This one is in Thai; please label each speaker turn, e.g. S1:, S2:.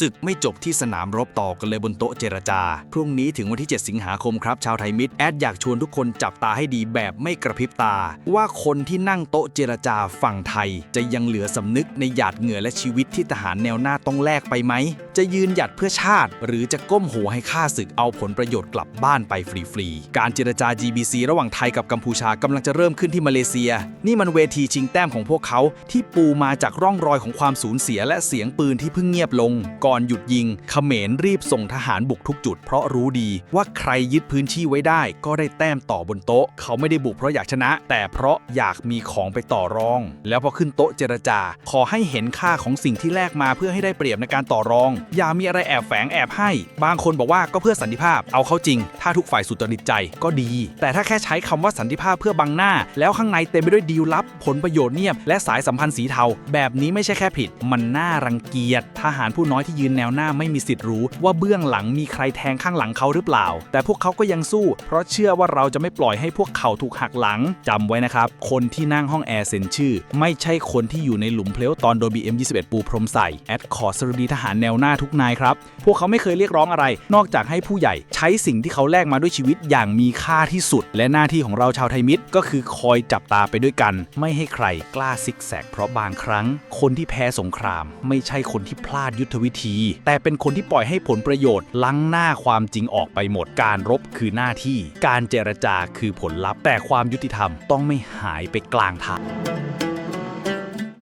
S1: ศึกไม่จบที่สนามรบต่อกันเลยบนโต๊ะเจรจา พรุ่งนี้ถึงวันที่ 7 สิงหาคมครับ ชาวไทยมิตรแอดอยากชวนทุกคนจับตาให้ดีแบบไม่กระพริบตา ว่าคนที่นั่งโต๊ะเจรจาฝั่งไทย จะยังเหลือสำนึกในหยาดเหงื่อและชีวิตที่ทหารแนวหน้าต้องแลกไปไหม จะยืนหยัดเพื่อชาติ หรือจะก้มหัวให้ข้าศึกเอาผลประโยชน์กลับบ้านไปฟรีๆการเจรจา GBC ระหว่างไทยกับกัมพูชากำลังจะเริ่มขึ้นที่มาเลเซีย นี่มันเวทีชิงแต้มของพวกเขาที่ปูมาจากร่องรอยของความสูญเสียและเสียงปืนที่เพิ่งเงียบลงก่อนหยุดยิงเขมรรีบส่งทหารบุกทุกจุด เพราะรู้ดีว่าใครยึดพื้นที่ไว้ได้ ก็ได้แต้มต่อบนโต๊ะ เขาไม่ได้บุกเพราะอยากชนะ แต่เพราะอยากมีของไปต่อรอง แล้วพอขึ้นโต๊ะเจรจา ขอให้เห็นค่าของสิ่งที่แลกมาเพื่อให้ได้เปรียบในการต่อรอง อย่ามีอะไรแอบแฝงแอบให้ บางคนบอกว่าก็เพื่อสันติภาพเอาเข้าจริง ถ้าทุกฝ่ายสุจริตใจก็ดี แต่ถ้าแค่ใช้คำว่าสันติภาพเพื่อบังหน้า แล้วข้างในเต็มไปด้วยดีลลับ ผลประโยชน์เนียบและสายสัมพันธ์สีเทา แบบนี้ไม่ใช่แค่ผิด มันน่ารังเกียจทหารผู้น้อยที่ยืนแนวหน้าไม่มีสิทธิ์รู้ว่าเบื้องหลังมีใครแทงข้างหลังเขาหรือเปล่า แต่พวกเขาก็ยังสู้ เพราะเชื่อว่าเราจะไม่ปล่อยให้พวกเขาถูกหักหลังจำไว้นะครับ คนที่นั่งห้องแอร์เซ็นชื่อ ไม่ใช่คนที่อยู่ในหลุมเพลวตอนโดน BM21 ปูพรมใส่แอดขอสรุดีทหารแนวหน้าทุกนายครับ พวกเขาไม่เคยเรียกร้องอะไร นอกจากให้ผู้ใหญ่ใช้สิ่งที่เขาแลกมาด้วยชีวิตอย่างมีค่าที่สุด และหน้าที่ของเราชาวไทยมิตรก็คือคอยจับตาไปด้วยกัน ไม่ให้ใครกล้าซิกแซกเพราะบางครั้ง คนที่แพ้สงคราม ไม่ใช่คนที่พลาดยุทธวิธีแต่เป็นคนที่ปล่อยให้ผลประโยชน์ลังหน้าความจริงออกไปหมด การรบคือหน้าที่ การเจรจาคือผลลัพธ์ แต่ความยุติธรรมต้องไม่หายไปกลางทาง